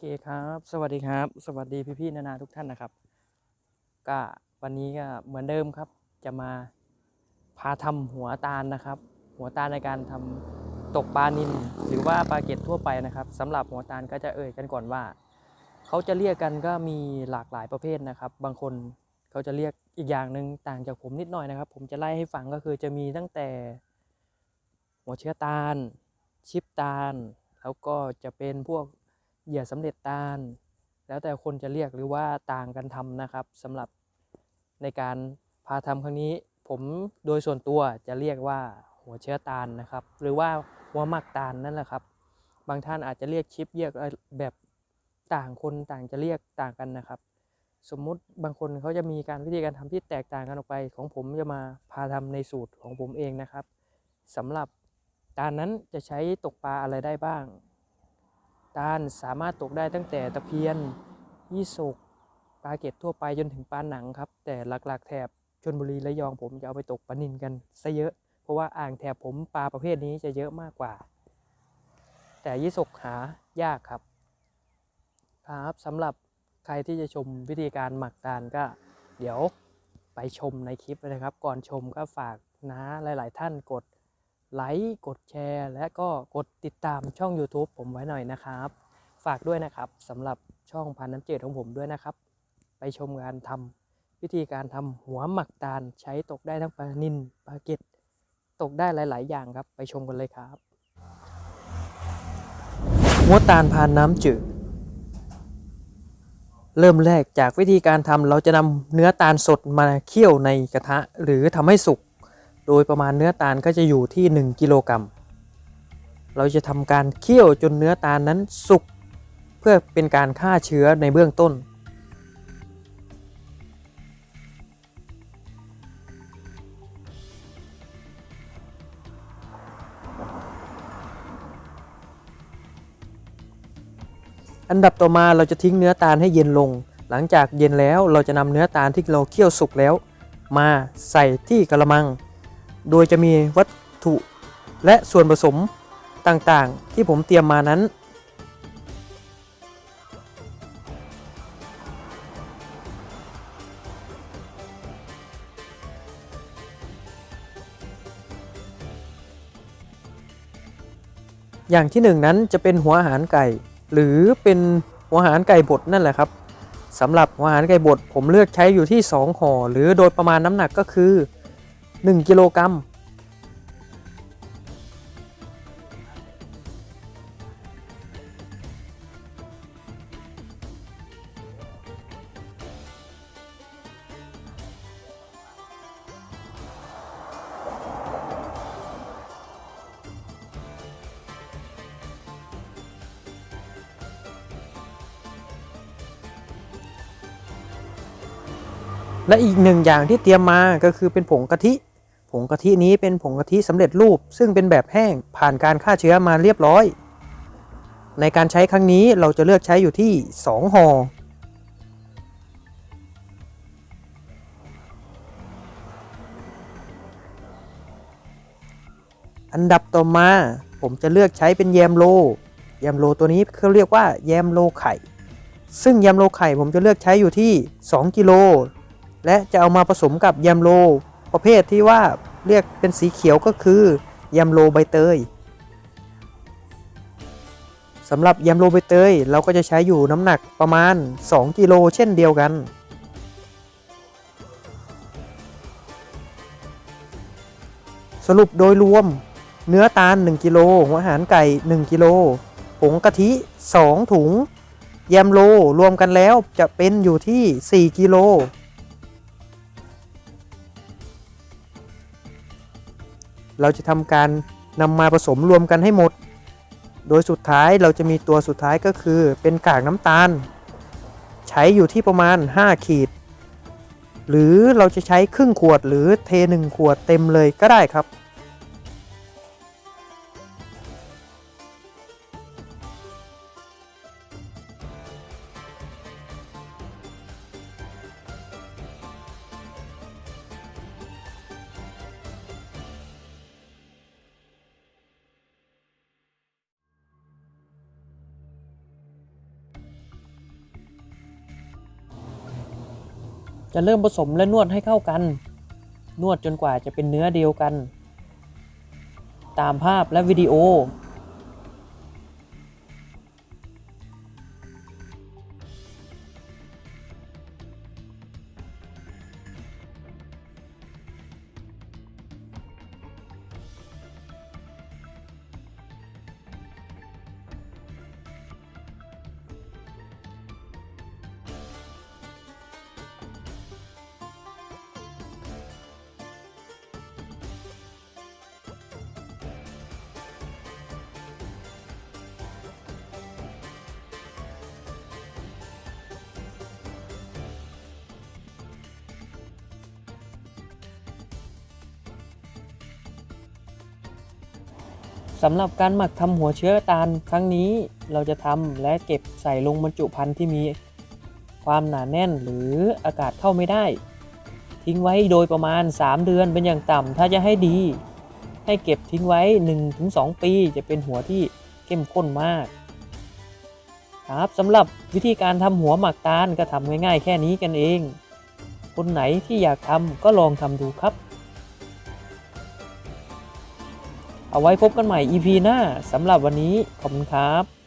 เคครับ สวัสดีครับ สวัสดีพี่ๆนานาทุกท่านนะครับ ก็วันนี้ก็เหมือนเดิมครับ จะมาพาทำหัวตาลนะครับ หัวตาลในการทำตกปลานิลหรือว่าปลาเก็ดทั่วไปนะครับสำหรับหัวตาลก็จะเอ่ยกันก่อนว่า เขาจะเรียกกันก็มีหลากหลายประเภทนะครับ บางคนเขาจะเรียกอีกอย่างหนึ่งต่างจากผมนิดหน่อยนะครับ ผมจะไล่ให้ฟังก็คือจะมีตั้งแต่ หัวเชื้อตาล ชิปตาล แล้วก็จะเป็นพวก เหยื่อสำเร็จตาล แล้วแต่คนจะเรียกหรือว่าต่างกันทำนะครับสำหรับในการพาทำครั้งนี้ ผมโดยส่วนตัวจะเรียกว่าหัวเชื้อตาลนะครับ หรือว่าหัวหมักตาลนั่นแหละครับ บางท่านอาจจะเรียกชิปเรียกแบบต่างคนต่างจะเรียกต่างกันนะครับ สมมุติบางคนเขาจะมีการวิธีการทำที่แตกต่างกันออกไป ของผมจะมาพาทำในสูตรของผมเองนะครับสำหรับตาลนั้นจะใช้ตกปลาอะไรได้บ้าง ตาลสามารถตกได้ตั้งแต่ตะเพียนยี่สกปลาเก็ดทั่วไปจนถึงปลาหนังครับ แต่หลักๆ แถบชนบุรีระยองผมจะเอาไปตกปลานินกันซะเยอะ เพราะว่าอ่างแถบผมปลาประเภทนี้จะเยอะมากกว่า แต่ยี่สกหายากครับ ครับสำหรับใครที่จะชมวิธีการหมักตาลก็ เดี๋ยวไปชมในคลิปเลยนะครับ ก่อนชมก็ฝากนะหลาย ๆ ท่านกด ไลค์กดแชร์ และก็กดติดตามช่อง YouTube ผมไว้หน่อยนะครับ ฝากด้วยนะครับสำหรับช่องพันน้ำจืดของผมด้วยนะครับ ไปชมการทำวิธีการทำหัวหมักตาลใช้ตกได้ทั้งปลานินปลาเก็ดตกได้หลาย ๆ อย่างครับ ไปชมกันเลยครับ หัวตาลพานน้ำจืด เริ่มแรกจากวิธีการทำเราจะนำเนื้อตาลสดมาเคี่ยวในกระทะ หรือทำให้สุก โดยประมาณเนื้อตาลก็จะอยู่ที่ 1 กิโลกรัม เราจะทำการเคี่ยวจนเนื้อตาลนั้นสุก เพื่อเป็นการฆ่าเชื้อในเบื้องต้น อันดับต่อมาเราจะทิ้งเนื้อตาลให้เย็นลง หลังจากเย็นแล้วเราจะนำเนื้อตาลที่เราเคี่ยวสุกแล้ว มาใส่ที่กระมัง โดยจะมีวัตถุและส่วนผสมต่างๆ ที่ผมเตรียมมานั้น อย่างที่หนึ่งนั้นจะเป็นหัวอาหารไก่ หรือเป็นหัวอาหารไก่บดนั่นแหละครับสำหรับหัวอาหารไก่บดผมเลือกใช้อยู่ที่ 2ห่อหรือโดยประมาณน้ำหนักก็คือ 1กิโลกรัมและอีกหนึ่งอย่างที่เตรียมมาก็คือเป็นผงกะทิ ผงกะทินี้เป็นผงกะทิสำเร็จรูป ซึ่งเป็นแบบแห้งผ่านการฆ่าเชื้อมาเรียบร้อย ในการใช้ครั้งนี้เราจะเลือกใช้อยู่ที่ 2ห่ออันดับต่อมาผมจะเลือกใช้เป็นแยมโล แยมโลตัวนี้เขาเรียกว่าแยมโลไข่ ซึ่งแยมโลไข่ผมจะเลือกใช้อยู่ที่ 2 กิโล และจะเอามาผสมกับยำโล ประเภทที่ว่าเรียกเป็นสีเขียวก็คือยำโลใบเตยสำหรับยำโลใบเตยเราก็จะใช้อยู่น้ำหนักประมาณ 2 กิโลเช่นเดียวกัน สรุปโดยรวมเนื้อตาล 1 กิโลหัวอาหารไก่ 1 กิโลผงกะทิ 2 ถุงยำโลรวมกันแล้วจะเป็นอยู่ที่ 4 กิโล เราจะทำการนำมาผสมรวมกันให้หมด โดยสุดท้ายเราจะมีตัวสุดท้ายก็คือเป็นกากน้ำตาล ใช้อยู่ที่ประมาณ 5 ขีด หรือเราจะใช้ครึ่งขวดหรือเท 1 ขวดเต็มเลยก็ได้ครับ จะเริ่มผสมและนวดให้เข้ากัน นวดจนกว่าจะเป็นเนื้อเดียวกัน ตามภาพและวิดีโอ สำหรับการหมักทำหัวเชื้อตาลครั้งนี้เราจะทำและเก็บใส่ลงบรรจุภัณฑ์ที่มีความหนาแน่นหรืออากาศเข้าไม่ได้ ทิ้งไว้โดยประมาณ 3 เดือนเป็นอย่างต่ำถ้าจะให้ดี ให้เก็บทิ้งไว้ 1-2 ปีจะเป็นหัวที่เข้มข้นมากครับสำหรับวิธีการทำหัวหมักตาลก็ทำง่ายๆ แค่นี้กันเอง คนไหนที่อยากทำก็ลองทำดูครับ เอาไว้พบกันใหม่ EP หน้าสำหรับวันนี้ขอบคุณครับ